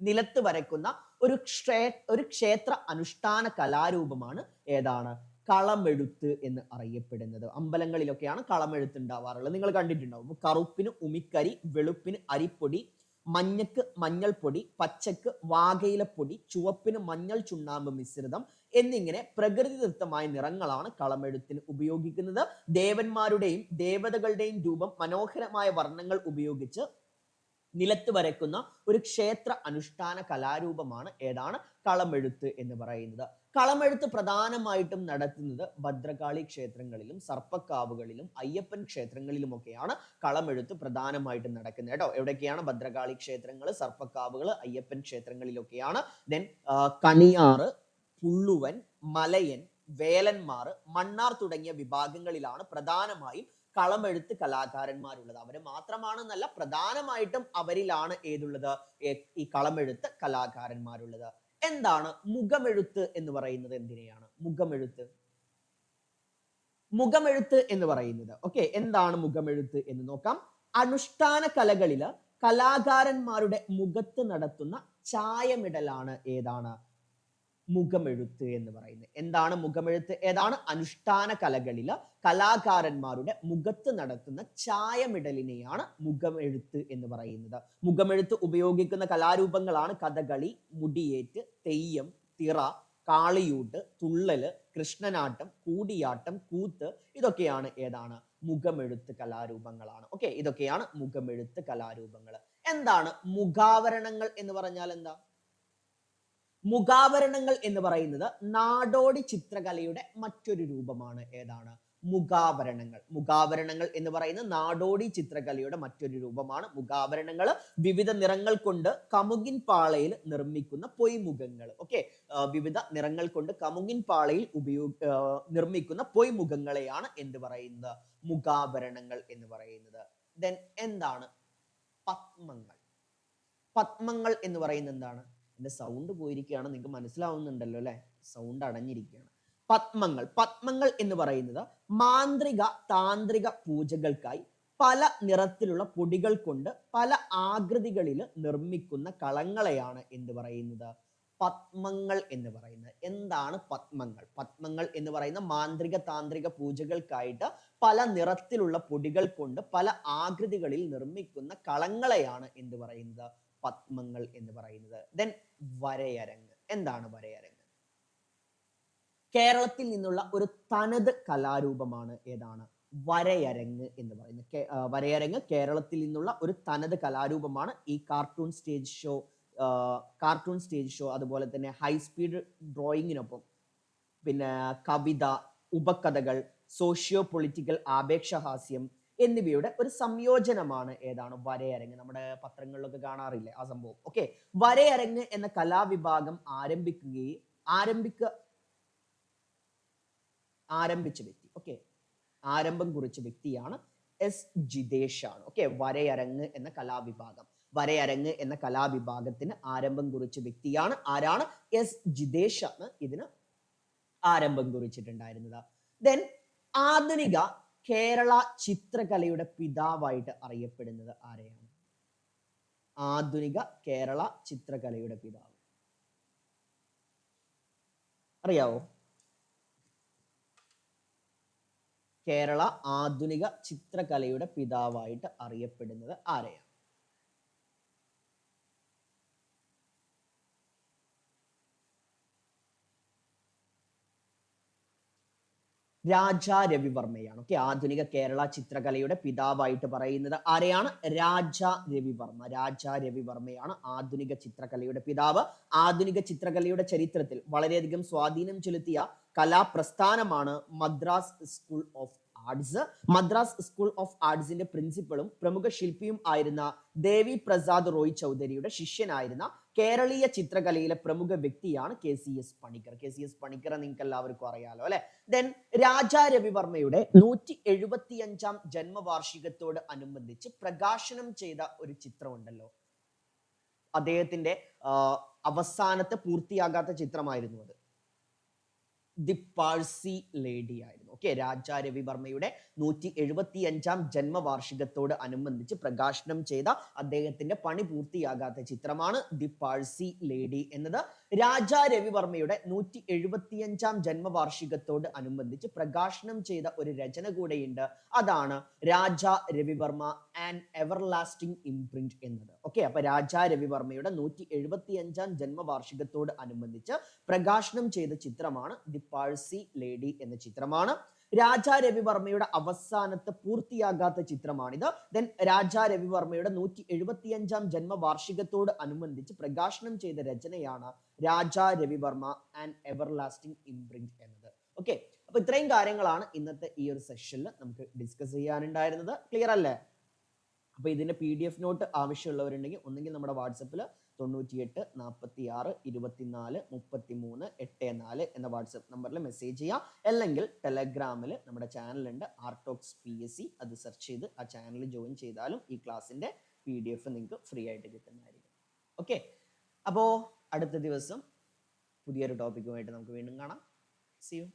നിലത്ത് വരയ്ക്കുന്ന ഒരു ക്ഷേ ഒരു ക്ഷേത്ര അനുഷ്ഠാന കലാരൂപമാണ് ഏതാണ്? കളമെഴുത്ത് എന്ന് അറിയപ്പെടുന്നത്. അമ്പലങ്ങളിലൊക്കെയാണ് കളമെഴുത്ത് ഉണ്ടാവാറുള്ളത്. നിങ്ങൾ കണ്ടിട്ടുണ്ടാവും. കറുപ്പിന് ഉമിക്കരി വെളുപ്പിന് അരിപ്പൊടി മഞ്ഞക്ക് മഞ്ഞൾപ്പൊടി പച്ചക്ക് വാകയിലപ്പൊടി ചുവപ്പിന് മഞ്ഞൾ ചുണ്ണാമ്പ് മിശ്രിതം എന്നിങ്ങനെ പ്രകൃതിദത്തമായ നിറങ്ങളാണ് കളമെഴുത്തിന് ഉപയോഗിക്കുന്നത്. ദേവന്മാരുടെയും ദേവതകളുടെയും രൂപം മനോഹരമായ വർണങ്ങൾ ഉപയോഗിച്ച് നിലത്ത് വരയ്ക്കുന്ന ഒരു ക്ഷേത്ര അനുഷ്ഠാന കലാരൂപമാണ് ഏതാണ്? കളമെഴുത്ത് എന്ന് പറയുന്നത്. കളമെഴുത്ത് പ്രധാനമായിട്ടും നടത്തുന്നത് ഭദ്രകാളി ക്ഷേത്രങ്ങളിലും സർപ്പക്കാവുകളിലും അയ്യപ്പൻ ക്ഷേത്രങ്ങളിലുമൊക്കെയാണ് കളമെഴുത്ത് പ്രധാനമായിട്ടും നടക്കുന്നത് കേട്ടോ. എവിടെയൊക്കെയാണ്? ഭദ്രകാളി ക്ഷേത്രങ്ങൾ സർപ്പക്കാവുകൾ അയ്യപ്പൻ ക്ഷേത്രങ്ങളിലൊക്കെയാണ്. ദെൻ കണിയാറ് പുള്ളുവൻ മലയൻ വേലന്മാർ മണ്ണാർ തുടങ്ങിയ വിഭാഗങ്ങളിലാണ് പ്രധാനമായും കളമെഴുത്ത് കലാകാരന്മാരുള്ളത്. അവർ മാത്രമാണെന്നല്ല പ്രധാനമായിട്ടും അവരിലാണ് ഏതുള്ളത്? ഈ കളമെഴുത്ത് കലാകാരന്മാരുള്ളത്. എന്താണ് മുഖമെഴുത്ത് എന്ന് പറയുന്നത് എന്തിനെയാണ്? മുഖമെഴുത്ത്. മുഖമെഴുത്ത് എന്ന് പറയുന്നത്. ഓക്കെ എന്താണ് മുഖമെഴുത്ത് എന്ന് നോക്കാം. അനുഷ്ഠാന കലകളിൽ കലാകാരന്മാരുടെ മുഖത്ത് നടത്തുന്ന ചായമിടലാണ് ഏതാണ്? മുഖമെഴുത്ത് എന്ന് പറയുന്നത്. എന്താണ് മുഖമെഴുത്ത്? ഏതാണ്? അനുഷ്ഠാന കലകളിൽ കലാകാരന്മാരുടെ മുഖത്ത് നടത്തുന്ന ചായമിടലിനെയാണ് മുഖമെഴുത്ത് എന്ന് പറയുന്നത്. മുഖമെഴുത്ത് ഉപയോഗിക്കുന്ന കലാരൂപങ്ങളാണ് കഥകളി മുടിയേറ്റ് തെയ്യം തിറ കാളിയൂട്ട് തുള്ളൽ കൃഷ്ണനാട്ടം കൂടിയാട്ടം കൂത്ത് ഇതൊക്കെയാണ് ഏതാണ്? മുഖമെഴുത്ത് കലാരൂപങ്ങളാണ്. ഓക്കെ ഇതൊക്കെയാണ് മുഖമെഴുത്ത് കലാരൂപങ്ങൾ എന്താണ് മുഖാവരണങ്ങൾ എന്ന് പറഞ്ഞാൽ എന്താ? മുഖാവരണങ്ങൾ എന്ന് പറയുന്നത് നാടോടി ചിത്രകലയുടെ മറ്റൊരു രൂപമാണ്. ഏതാണ്? മുഖാവരണങ്ങൾ. മുഖാവരണങ്ങൾ എന്ന് പറയുന്നത് നാടോടി ചിത്രകലയുടെ മറ്റൊരു രൂപമാണ്. മുഖാവരണങ്ങൾ വിവിധ നിറങ്ങൾ കൊണ്ട് കമുകിൻ പാളയിൽ നിർമ്മിക്കുന്ന പൊയ്മുഖങ്ങൾ. ഓക്കെ? വിവിധ നിറങ്ങൾ കൊണ്ട് കമുകിൻ പാളയിൽ ഉപയോഗ നിർമ്മിക്കുന്ന പൊയ്മുഖങ്ങളെയാണ് എന്ത് പറയുന്നത്? മുഖാഭരണങ്ങൾ എന്ന് പറയുന്നത്. ദെൻ എന്താണ്? പത്മങ്ങൾ. പത്മങ്ങൾ എന്ന് പറയുന്നത് എന്താണ്? എന്റെ സൗണ്ട് പോയിരിക്കുകയാണ്. നിങ്ങൾക്ക് മനസ്സിലാവുന്നുണ്ടല്ലോ അല്ലേ? സൗണ്ട് അടഞ്ഞിരിക്കുകയാണ്. പത്മങ്ങൾ. പത്മങ്ങൾ എന്ന് പറയുന്നത് മാന്ത്രിക താന്ത്രിക പൂജകൾക്കായി പല നിറത്തിലുള്ള പൊടികൾ കൊണ്ട് പല ആകൃതികളിൽ നിർമ്മിക്കുന്ന കളങ്ങളെയാണ് എന്ത് പറയുന്നത്? പത്മങ്ങൾ എന്ന് പറയുന്നത്. എന്താണ് പത്മങ്ങൾ? പത്മങ്ങൾ എന്ന് പറയുന്ന മാന്ത്രിക താന്ത്രിക പൂജകൾക്കായിട്ട് പല നിറത്തിലുള്ള പൊടികൾ കൊണ്ട് പല ആകൃതികളിൽ നിർമ്മിക്കുന്ന കളങ്ങളെയാണ് എന്ത് പറയുന്നത്? പത്മങ്ങൾ എന്ന് പറയുന്നത്. ദെൻ വരയരങ്ങ്. എന്താണ് വരയരങ്ങ്? കേരളത്തിൽ നിന്നുള്ള ഒരു തനത് കലാരൂപമാണ് ഏതാണ്? വരയരങ്ങ് എന്ന് പറയുന്നത്. വരയരങ്ങ് കേരളത്തിൽ നിന്നുള്ള ഒരു തനത് കലാരൂപമാണ് ഈ cartoon stage show cartoon stage show അതുപോലെ തന്നെ ഹൈ സ്പീഡ് ഡ്രോയിങ്ങിനൊപ്പം പിന്നെ കവിത ഉപകഥകൾ സോഷ്യോ പൊളിറ്റിക്കൽ ആപേക്ഷഹാസ്യം എന്നിവയുടെ ഒരു സംയോജനമാണ് ഏതാണ്? വരയരങ്ങ്. നമ്മുടെ പത്രങ്ങളിലൊക്കെ കാണാറില്ലേ ആ സംഭവം. ഓക്കെ വരയരങ്ങ് എന്ന കലാവിഭാഗം ആരംഭിക്കുകയും ആരംഭിക്ക ആരംഭിച്ച വ്യക്തി. ഓക്കെ ആരംഭം കുറിച്ച വ്യക്തിയാണ് എസ് ജിതേഷ് ആണ് ഓക്കെ വരയരങ്ങ് എന്ന കലാവിഭാഗം. വരയരങ്ങ് എന്ന കലാവിഭാഗത്തിന് ആരംഭം കുറിച്ച വ്യക്തിയാണ് ആരാണ്? എസ് ജിതേഷ് ആണ് ഇതിന് ആരംഭം കുറിച്ചിട്ടുണ്ടായിരുന്നത്. ദെൻ ആധുനിക കേരള ചിത്രകലയുടെ പിതാവായിട്ട് അറിയപ്പെടുന്നത് ആരെയാണ്? ആധുനിക കേരള ചിത്രകലയുടെ പിതാവ്. അറിയാവോ? കേരള ആധുനിക ചിത്രകലയുടെ പിതാവായിട്ട് അറിയപ്പെടുന്നത് ആരെയാണ്? രാജാ രവിവർമ്മയാണ്. ഓക്കെ ആധുനിക കേരള ചിത്രകലയുടെ പിതാവായിട്ട് പറയുന്നത് ആരെയാണ്? രാജാ രവിവർമ്മ. രാജാ രവിവർമ്മയാണ് ആധുനിക ചിത്രകലയുടെ പിതാവ്. ആധുനിക ചിത്രകലയുടെ ചരിത്രത്തിൽ വളരെയധികം സ്വാധീനം ചെലുത്തിയ കലാപ്രസ്ഥാനമാണ് Madras school of arts Madras school of ആർട്സിന്റെ പ്രിൻസിപ്പളും പ്രമുഖ ശില്പിയും ആയിരുന്ന ദേവി പ്രസാദ് റോയ് ചൗധരിയുടെ ശിഷ്യനായിരുന്ന കേരളീയ ചിത്രകലയിലെ പ്രമുഖ വ്യക്തിയാണ് K C S Panicker. K C S പണിക്കറെ നിങ്ങൾക്ക് എല്ലാവർക്കും അറിയാലോ അല്ലെ? ദെൻ രാജാ രവിവർമ്മയുടെ നൂറ്റി എഴുപത്തി അഞ്ചാം ജന്മവാർഷികത്തോട് അനുബന്ധിച്ച് പ്രകാശനം ചെയ്ത ഒരു ചിത്രമുണ്ടല്ലോ. അദ്ദേഹത്തിന്റെ അവസാനത്തെ പൂർത്തിയാകാത്ത ചിത്രമായിരുന്നു അത്. ദി പാഴ്സി ലേഡി ആയിരുന്നു. ഓക്കെ രാജാ രവിവർമ്മയുടെ നൂറ്റി എഴുപത്തി അഞ്ചാം ജന്മവാർഷികത്തോട് അനുബന്ധിച്ച് പ്രകാശനം ചെയ്ത അദ്ദേഹത്തിന്റെ പണി പൂർത്തിയാകാത്ത ചിത്രമാണ് ദി പാഴ്സി ലേഡി എന്നത്. രാജാ രവിവർമ്മയുടെ നൂറ്റി എഴുപത്തി അഞ്ചാം ജന്മവാർഷികത്തോട് അനുബന്ധിച്ച് പ്രകാശനം ചെയ്ത ഒരു രചന കൂടെയുണ്ട്. അതാണ് Raja Ravi Varma and everlasting imprint എന്നത്. ഓക്കെ അപ്പൊ രാജാ രവിവർമ്മയുടെ നൂറ്റി എഴുപത്തി അഞ്ചാം ജന്മവാർഷികത്തോട് അനുബന്ധിച്ച് പ്രകാശനം ചെയ്ത ചിത്രമാണ് ദി പാഴ്സി ലേഡി എന്ന ചിത്രമാണ്. രാജാ രവിവർമ്മയുടെ അവസാനത്തെ പൂർത്തിയാകാത്ത ചിത്രമാണിത്. ദെൻ രാജാ രവിവർമ്മയുടെ നൂറ്റി എഴുപത്തി അഞ്ചാം ജന്മവാർഷികത്തോട് അനുബന്ധിച്ച് പ്രകാശനം ചെയ്ത രചനയാണ് Raja Ravi Varma and everlasting imprint എന്നത്. ഓക്കെ അപ്പൊ ഇത്രയും കാര്യങ്ങളാണ് ഇന്നത്തെ ഈ ഒരു സെഷനിൽ നമുക്ക് ഡിസ്കസ് ചെയ്യാനുണ്ടായിരുന്നത്. ക്ലിയർ അല്ലേ? അപ്പൊ ഇതിന്റെ പി ഡി എഫ് നോട്ട് ആവശ്യമുള്ളവരുണ്ടെങ്കിൽ ഒന്നെങ്കിൽ നമ്മുടെ വാട്സപ്പിൽ തൊണ്ണൂറ്റിയെട്ട് നാൽപ്പത്തി ആറ് ഇരുപത്തിനാല് മുപ്പത്തി മൂന്ന് എട്ട് നാല് എന്ന വാട്സപ്പ് നമ്പറിൽ മെസ്സേജ് ചെയ്യാം. അല്ലെങ്കിൽ ടെലഗ്രാമിൽ നമ്മുടെ ചാനലുണ്ട് ആർട്ടോക്സ് പി എസ് സി. അത് സെർച്ച് ചെയ്ത് ആ ചാനൽ ജോയിൻ ചെയ്താലും ഈ ക്ലാസ്സിന്റെ പി ഡി എഫ് നിങ്ങൾക്ക് ഫ്രീ ആയിട്ട് കിട്ടുന്നതായിരിക്കും. ഓക്കെ അപ്പോൾ അടുത്ത ദിവസം പുതിയൊരു ടോപ്പിക്കുമായിട്ട് നമുക്ക് വീണ്ടും കാണാം. C U